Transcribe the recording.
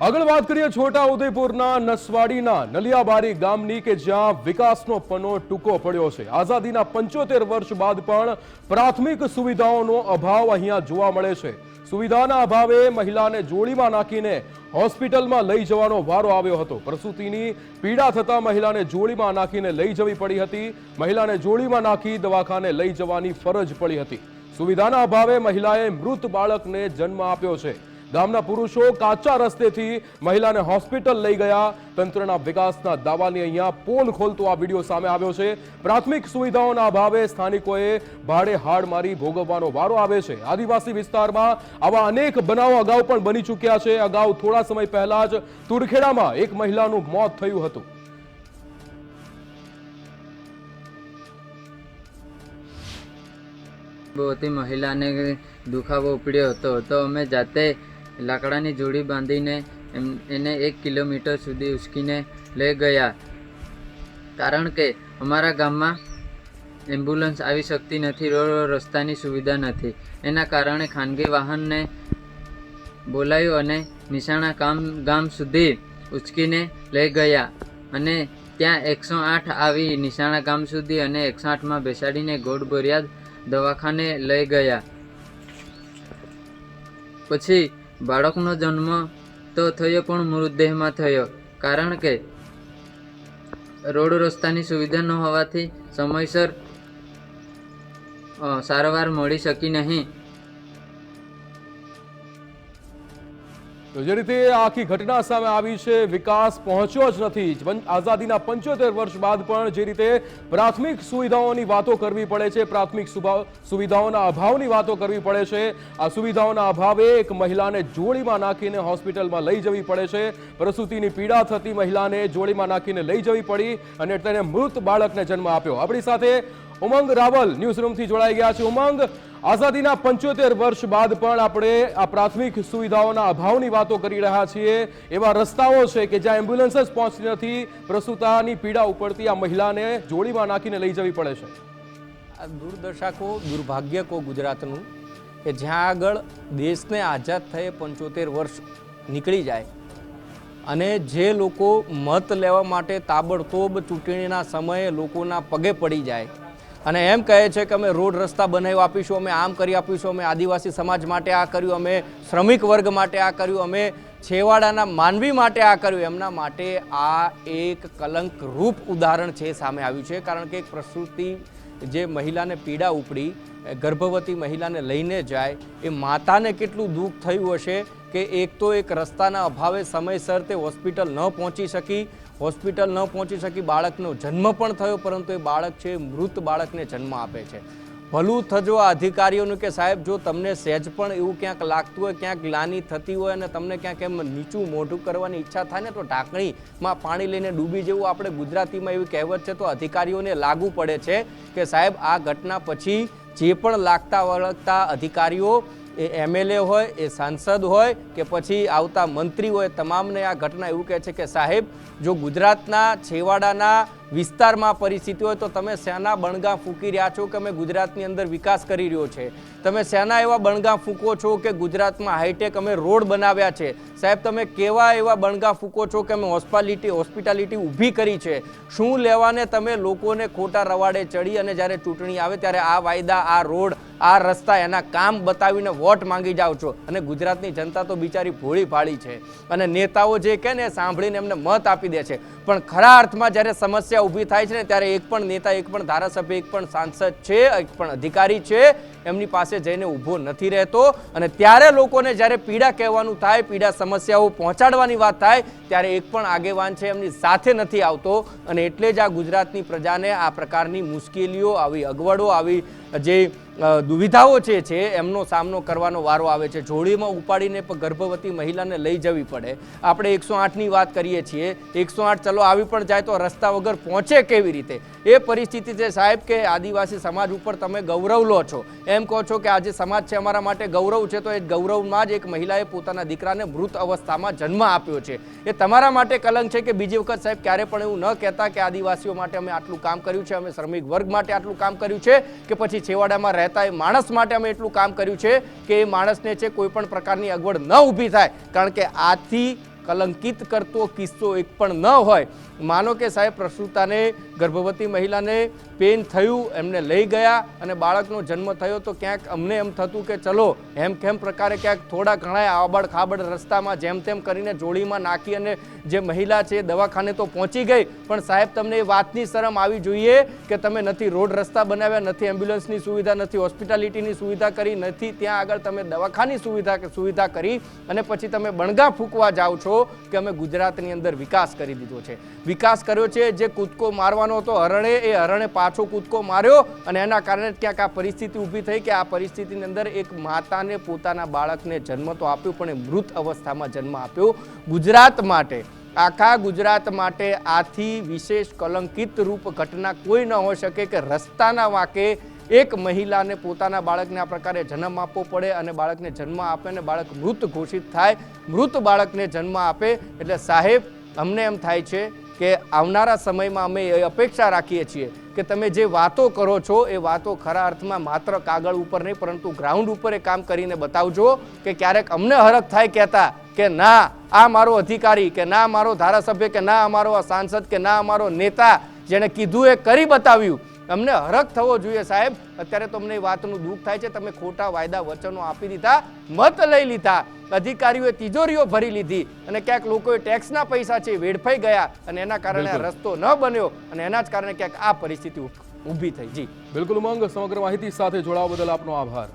આગળ વાત કરીએ છોટા ઉદેપુરના નસવાડીના નલિયાબારી ગામની કે જ્યાં વિકાસનો પનો ટૂંકો પડ્યો છે. આઝાદીના પંચોતેર વર્ષ બાદ પણ પ્રાથમિક સુવિધાઓનો અભાવ અહીંયા જોવા મળે છે. સુવિધાના અભાવે મહિલાને જોડીમાં નાખીને હોસ્પિટલમાં લઈ જવાનો વારો આવ્યો હતો. પ્રસૂતિની પીડા થતા મહિલાને જોડીમાં નાખીને લઈ જવી પડી હતી. મહિલાને જોડીમાં નાખી દવાખાને લઈ જવાની ફરજ પડી હતી. સુવિધાના અભાવે મહિલાએ મૃત બાળકને જન્મ આપ્યો છે. ગામના પુરુષો કાચા રસ્તેથી મહિલાને હોસ્પિટલ લઈ ગયા. તંત્રના વિકાસના દાવાની અહીંયા પોલ ખોલતો આ વીડિયો સામે આવ્યો છે. પ્રાથમિક સુવિધાઓના અભાવે સ્થાનિકોએ ભાડે હાડ મારી ભોગવવાનો વારો આવે છે. આદિવાસી વિસ્તારમાં આવા અનેક બનાવો અગાઉ પણ બની ચૂક્યા છે. અગાઉ થોડા સમય પહેલા જ તુરખેડામાં એક મહિલાનું મોત થયું હતું. ગર્ભવતી મહિલાને દુખાવો ઉપડ્યો હતો. તો અમે જાતે લાકડાની જોડી બાંધીને એને એક કિલોમીટર સુધી ઉચકીને લઈ ગયા. કારણ કે અમારા ગામમાં એમ્બ્યુલન્સ આવી શકતી નથી, રોડ રસ્તાની સુવિધા નથી. એના કારણે ખાનગી વાહનને બોલાયું અને નિશાણા કામ, ગામ સુધી ઉચકીને લઈ ગયા. અને ત્યાં એકસો આઠ આવી નિશાણા ગામ સુધી અને એકસો આઠમાં બેસાડીને ગોળ બોરિયાદ દવાખાને લઈ ગયા. પછી બાળકનો જન્મ તો થયો પણ મૃતદેહમાં થયો, કારણ કે રોડ રસ્તાની સુવિધા ન હોવાથી સમયસર સારવાર મળી શકી નહીં. તો જે રીતે આખી ઘટના સામે આવી છે, વિકાસ પહોંચ્યો જ નથી. આઝાદીના પંચોતેર વર્ષ બાદ પણ જે રીતે પ્રાથમિક સુવિધાઓની વાતો કરવી પડે છે, પ્રાથમિક સુવિધાઓના અભાવની વાતો કરવી પડે છે. આ સુવિધાઓના અભાવે એક મહિલાને જોડીમાં નાખીને હોસ્પિટલમાં લઈ જવી પડે છે. પ્રસૂતિની પીડા થતી મહિલાને જોડીમાં નાખીને લઈ જવી પડી અને તેને મૃત બાળકને જન્મ આપ્યો. આપણી સાથે ઉમંગ રાવલ ન્યૂઝ રૂમથી જોડાઈ ગયા છે. ઉમંગ આઝાદીના પંચોતેર વર્ષ બાદ પણ આપણે આ પ્રાથમિક સુવિધાઓના અભાવની વાતો કરી રહ્યા છીએ. એવા રસ્તાઓ છે કે જ્યાં એમ્બ્યુલન્સ જ પહોંચતી નથી, પ્રસૂતાની પીડા ઉપડતી આ મહિલાને જોડીમાં નાખીને લઈ જવી પડે છે. આ દુર્દશા કો દુર્ભાગ્ય કો ગુજરાતનું કે જ્યાં આગળ દેશને આઝાદ થયે પંચોતેર વર્ષ નીકળી જાય અને જે લોકો મત લેવા માટે તાબડતોબ ચૂંટણીના સમયે લોકોના પગે પડી જાય અને એમ કહે છે કે અમે રોડ રસ્તા બનાવી આપીશું, અમે આમ કરી આપીશું, અમે આદિવાસી સમાજ માટે આ કર્યું, અમે શ્રમિક વર્ગ માટે આ કર્યું, અમે છેવાડાના માનવી માટે આ કર્યું. એમના માટે આ એક કલંક રૂપ ઉદાહરણ છે સામે આવ્યું છે, કારણ કે એક પ્રસૂતિ જે મહિલાને પીડા ઉપડી ગર્ભવતી મહિલાને લઈને જાય, એ માતાને કેટલું દુઃખ થયું હશે કે એક તો એક રસ્તાના અભાવે સમયસર તે હોસ્પિટલ ન પહોંચી શકી હોસ્પિટલ ન પહોંચી શકી બાળકનો જન્મ પણ થયો, પરંતુ એ બાળક છે મૃત બાળકને જન્મ આપે છે. ભલું થજો અધિકારીઓનું કે સાહેબ, જો તમને સહેજ પણ એવું ક્યાંક લાગતું હોય, ક્યાંક ગ્લાની થતી હોય અને તમને ક્યાંક એમ નીચું મોઢું કરવાની ઈચ્છા થાય ને, તો ઢાંકણીમાં પાણી લઈને ડૂબી જેવું આપણે ગુજરાતીમાં એવી કહેવત છે, તો અધિકારીઓને લાગુ પડે છે કે સાહેબ, આ ઘટના પછી જે પણ લાગતા વળગતા અધિકારીઓ એ એમએલએ હોય, એ સાંસદ હોય કે પછી આવતા મંત્રી હોય તમામને આ ઘટના એવું કહે છે કે સાહેબ, જો ગુજરાતના છેવાડાના વિસ્તારમાં પરિસ્થિતિ હોય તો તમે શેના બણગા ફૂંકી રહ્યા છો કે અમે ગુજરાતની અંદર વિકાસ કરી રહ્યો છે? તમે શેના એવા બણગા ફૂંકો છો કે ગુજરાતમાં હાઈટેક અમે રોડ બનાવ્યા છે? સાહેબ, તમે કેવા એવા બણગા ફૂંકો છો કે અમે હોસ્પિટાલિટી હોસ્પિટાલિટી ઊભી કરી છે? શું લેવાને તમે લોકોને ખોટા રવાડે ચડી અને જ્યારે ચૂંટણી આવે ત્યારે આ વાયદા, આ રોડ, આ રસ્તા એના કામ બતાવીને વોટ માંગી જાઓ છો? અને ગુજરાતની જનતા તો બિચારી ભોળી ભાળી છે. અને નેતાઓ જે કહે ને સાંભળીને એમને મત આપી દે છે. પણ ખરા અર્થમાં જ્યારે સમસ્યા ઊભી થાય છે ને ત્યારે એક પણ નેતા, એક પણ ધારાસભ્ય, એક પણ સાંસદ છે, એક પણ અધિકારી છે, એમની પાસે જઈને ઊભો નથી રહેતો. અને ત્યારે લોકોને જ્યારે પીડા કહેવાનું થાય, પીડા સમસ્યાઓ પહોંચાડવાની વાત થાય, ત્યારે એક પણ આગેવાન છે એમની સાથે નથી આવતો. અને એટલે જ આ ગુજરાતની પ્રજાને આ પ્રકારની મુશ્કેલીઓ, આવી અગવડો, આવી જે દુવિધાઓ છે છે, એમનો સામનો કરવાનો વારો આવે છે. જોડીમાં ઉપાડીને પણ ગર્ભવતી મહિલાને લઈ જવી પડે. આપણે એકસો આઠની વાત કરીએ છીએ. એકસો આઠ ચલો આવી પણ જાય તો રસ્તા વગર પહોંચે કેવી રીતે? એ પરિસ્થિતિ છે સાહેબ કે આદિવાસી સમાજ ઉપર તમે ગૌરવ લો છો. એમ કહો છો કે આજે સમાજ છે અમારા માટે ગૌરવ છે, તો એ ગૌરવમાં જ એક મહિલાએ પોતાના દીકરાને મૃત અવસ્થામાં જન્મ આપ્યો છે. એ તમારા માટે કલંક છે કે બીજી વખત સાહેબ ક્યારે પણ એવું ન કહેતા કે આદિવાસીઓ માટે અમે આટલું કામ કર્યું છે, અમે શ્રમિક વર્ગ માટે આટલું કામ કર્યું છે, કે પછી છેવાડામાં રહેતા એ માણસ માટે અમે એટલું કામ કર્યું છે કે એ માણસને છે કોઈ પણ પ્રકારની અગવડ ન ઊભી થાય. કારણ કે આથી કલંકિત કરતો કિસ્સો એક પણ ન હોય. માનો કે સાહેબ, પ્રસૂતાને, ગર્ભવતી મહિલાને પેન થયું, એમને લઈ ગયા અને બાળકનો જન્મ થયો, તો ક્યાંક અમને એમ થતું કે ચલો એમ કેમ પ્રકારે ક્યાંક થોડા ઘણા આબડ ખાબડ રસ્તામાં જેમ તેમ કરીને જોડીમાં નાખી અને જે મહિલા છે દવાખાને તો પહોંચી ગઈ. પણ સાહેબ, તમને એ વાતની શરમ આવી જોઈએ કે તમે નથી રોડ રસ્તા બનાવ્યા, નથી એમ્બ્યુલન્સની સુવિધા, નથી હોસ્પિટાલિટીની સુવિધા કરી, નથી ત્યાં આગળ તમે દવાખાની સુવિધા સુવિધા કરી અને પછી તમે બણગા ફૂંકવા જાઓ છો. કે અમે ગુજરાતની અંદર વિકાસ કરી દીધો છે. વિકાસ કર્યો છે, જે કૂદકો મારવાનો હતો હરણે, એ હરણે પાછો કૂદકો માર્યો અને એના કારણે ક્યાંક આ પરિસ્થિતિ ઊભી થઈ કે આ પરિસ્થિતિની અંદર એક માતાને, પોતાના બાળકને જન્મ તો આપ્યો, પણ એ મૃત અવસ્થામાં જન્મ આપ્યો. ગુજરાત માટે, આખા ગુજરાત માટે આથી વિશેષ કલંકિત રૂપ ઘટના કોઈ ન હોઈ શકે કે રસ્તાના વાંકે એક મહિલાને પોતાના બાળકને આ પ્રકારે જન્મ આપવો પડે અને બાળકને જન્મ આપે અને બાળક મૃત ઘોષિત થાય. મૃત બાળકને જન્મ આપે એટલે સાહેબ, અમને એમ થાય છે કે આવનારા સમયમાં અમે એ અપેક્ષા રાખીએ છીએ કે તમે જે વાતો કરો છો એ વાતો ખરા અર્થમાં માત્ર કાગળ ઉપર નહીં, પરંતુ ગ્રાઉન્ડ ઉપર એ કામ કરીને બતાવજો કે ક્યારેક અમને હરખ થાય કહેતા કે ના, આ મારો અધિકારી કે ના, મારો ધારાસભ્ય કે ના, અમારો સાંસદ કે ના, અમારો નેતા જેણે કીધું એ કરી બતાવ્યું. અમને હરખ થવો જોઈએ સાહેબ. અત્યારે તો અમને એ વાતનું દુઃખ થાય છે. તમે ખોટા વાયદા વચનો આપી દીધા મત લઈ લીધા અધિકારીઓએ તિજોરીઓ ભરી લીધી અને ક્યાંક લોકોએ ટેક્સના પૈસા છે વેડફાઈ ગયા અને એના કારણે આ રસ્તો ન બન્યો અને એના જ કારણે ક્યાંક આ પરિસ્થિતિ ઊભી થઈ. જી. બિલકુલ ઉમંગ સમગ્ર માહિતી સાથે જોડાવા બદલ આપનો આભાર.